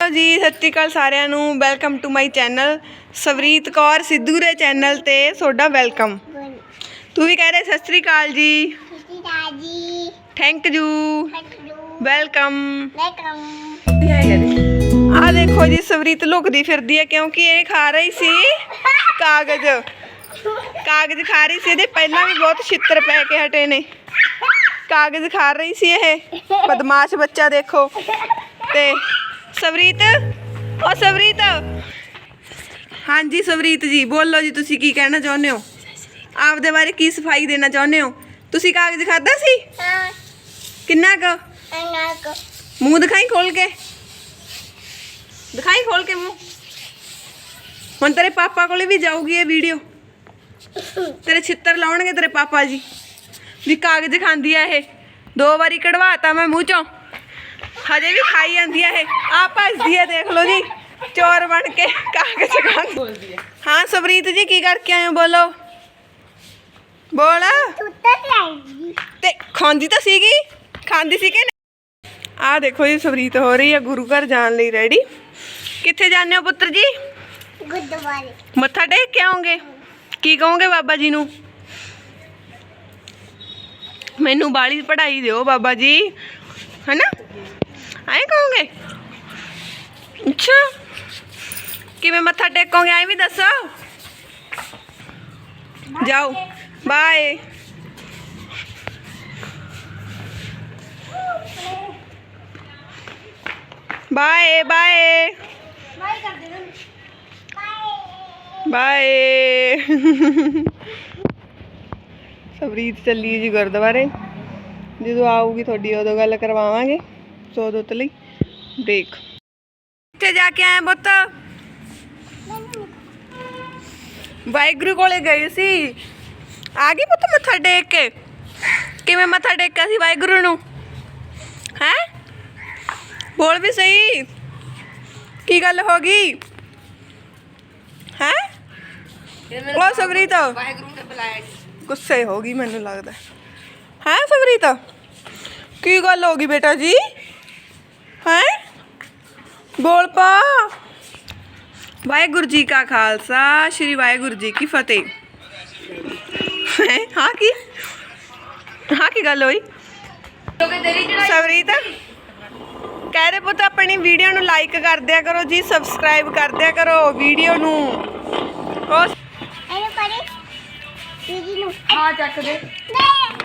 Hello ਜੀ, ਸਤਿ ਸ਼੍ਰੀ ਅਕਾਲ ਸਾਰਿਆਂ ਨੂੰ। Welcome to my channel Savreet Kaur, Sidhu ਦੇ ਚੈਨਲ ਤੇ ਤੁਹਾਡਾ ਵੈਲਕਮ ਤੂੰ ਵੀ ਕਹਿ ਰਹੇ, ਸਤਿ ਸ਼੍ਰੀ ਅਕਾਲ ਜੀ। ਜੀ ਥੈਂਕ ਯੂ ਵੈਲਕਮ ਵੈਲਕਮ ਆ ਦੇਖੋ ਜੀ, ਸਵਰੀਤ ਲੁਕਦੀ ਫਿਰਦੀ ਹੈ, ਕਿਉਂਕਿ ਇਹ ਖਾ ਰਹੀ ਸੀ ਕਾਗਜ਼। ਕਾਗਜ਼ ਖਾ ਰਹੀ ਸੀ, ਇਹਦੇ ਪਹਿਲਾਂ ਵੀ ਬਹੁਤ ਛਿੱਤਰ ਪੈ ਕੇ ਹਟੇ ਨੇ। ਕਾਗਜ਼ ਖਾ ਰਹੀ ਸੀ ਇਹ। ਬਦਮਾਸ਼ ਬੱਚਾ ਦੇਖੋ। ਤੇ ਸਵਰੀਤ? ਉਹ ਸਵਰੀਤ। ਹਾਂਜੀ ਸਵਰੀਤ ਜੀ ਬੋਲੋ ਜੀ ਤੁਸੀਂ ਕੀ ਕਹਿਣਾ ਚਾਹੁੰਦੇ ਹੋ? ਆਪਦੇ ਬਾਰੇ ਕੀ ਸਫ਼ਾਈ ਦੇਣਾ ਚਾਹੁੰਦੇ ਹੋ? ਤੁਸੀਂ ਕਾਗਜ਼ ਖਾਦਾ ਸੀ? ਹਾਂ। ਕਿੰਨਾ ਕੁ? ਅਨਾਕ ਮੂੰਹ ਦਿਖਾਈ ਖੋਲ ਕੇ। ਦਿਖਾਈ ਖੋਲ ਕੇ ਮੂੰਹ। ਹੁਣ ਤੇਰੇ ਪਾਪਾ ਕੋਲੇ ਵੀ ਜਾਊਗੀ ਇਹ ਵੀਡੀਓ। ਤੇਰੇ ਛਿੱਤਰ ਲਾਉਣਗੇ ਤੇਰੇ ਪਾਪਾ ਜੀ। ਵੀ ਕਾਗਜ਼ ਖਾਂਦੀ ਆ ਇਹ। ਦੋ ਵਾਰੀ ਕਢਵਾਤਾ ਮੈਂ ਮੂੰਹ ਚੋਂ। ਹਜੇ ਵੀ ਖਾਈ ਜਾਂਦੀ ਆ ਇਹ। ਆ ਭੱਜਦੀ ਆ ਦੇਖ ਲਓ ਜੀ। ਚੋਰ ਬਣ ਕੇ ਕਾਗਜ਼ ਖਾਂਦੀ ਹਾਂ ਸਵਰੀਤ ਜੀ ਕੀ ਕਰਕੇ ਆਏ ਹੋ? ਬੋਲੋ। ਬੋਲ। ਤੇ ਖਾਂਦੀ ਤਾਂ ਸੀਗੀ? ਖਾਂਦੀ ਸੀ ਕਿ ਆ ਦੇਖੋ ਜੀ ਸਵਰੀਤ ਹੋ ਰਹੀ ਹੈ ਗੁਰੂ ਘਰ ਜਾਣ ਲਈ ਰੈਡੀ ਕਿੱਥੇ ਜਾਂਦੇ ਹੋ ਪੁੱਤਰ ਜੀ? ਗੁੱਦਵਾਰੇ ਮੱਥਾ ਟੇਕ ਕੇ ਆਓਗੇ? ਕੀ ਕਹੋਗੇ ਬਾਬਾ ਜੀ ਨੂੰ? ਮੈਨੂੰ ਬਾਲੀ ਪੜ੍ਹਾਈ ਦਿਓ ਬਾਬਾ ਜੀ। ਹੈਨਾ? ਐਂ ਕਹੋਗੇ ਅੱਛਾ ਕਿਵੇਂ ਮੱਥਾ ਟੇਕੋਗੇ ਐਂ ਵੀ ਦੱਸੋ ਜਾਓ ਬਾਏ ਬਾਏ ਬਾਏ ਬਾਈ ਕਰ ਦੇ ਨਾ ਬਾਈ ਬਾਏ ਸਵਰੀਤ ਚੱਲੀ ਜੀ ਗੁਰਦੁਆਰੇ ਜਦੋਂ ਆਊਗੀ ਸੋ ਉਦੋਂ ਤੇ ਲਈ ਬ੍ਰੇਕ ਕਿੱਥੇ ਜਾ ਕੇ ਆਏ ਪੁੱਤ। ਵਾਹਿਗੁਰੂ ਕੋਲੇ ਗਏ ਸੀ। ਆ ਗਈ ਪੁੱਤ ਮੱਥਾ ਟੇਕ ਕੇ। ਕਿਵੇਂ ਮੱਥਾ ਟੇਕਿਆ ਸੀ ਵਾਹਿਗੁਰੂ ਨੂੰ? ਹੈ? ਬੋਲ ਵੀ ਸਹੀ। ਕੀ ਗੱਲ ਹੋ ਗਈ? ਹੈ? ਉਹ ਸਵਰੀਤ ਵਾਹਿਗੁਰੂ ਨੇ ਬੁਲਾਇਆ ਗੁੱਸੇ ਹੋ ਗਈ ਮੈਨੂੰ ਲੱਗਦਾ। ਹੈ ਸਵਰੀਤ ਕੀ ਗੱਲ ਹੋ ਗਈ ਬੇਟਾ ਜੀ? ਬੋਲ ਪਾ। ਵਾਹਿਗੁਰੂ ਜੀ ਕਾ ਖਾਲਸਾ ਸ੍ਰੀ ਵਾਹਿਗੁਰੂ ਜੀ ਕੀ ਫਤਿਹ। ਹੈਂ? ਹਾਂ ਕੀ? ਹਾਂ ਕੀ ਗੱਲ ਹੋਈ? ਸਵਰੀਤ ਕਹਿ ਰਹੇ ਪੁੱਤ ਆਪਣੀ ਵੀਡੀਓ ਨੂੰ ਲਾਈਕ ਕਰ ਦਿਆ ਕਰੋ ਜੀ ਸਬਸਕ੍ਰਾਈਬ ਕਰ ਦਿਆ ਕਰੋ ਵੀਡੀਓ ਨੂੰ। ਉਹ ਇਹਨੂੰ ਪਰੇ ਦੀਦੀ ਨੂੰ ਆ ਚੱਕ ਦੇ। ਨਹੀਂ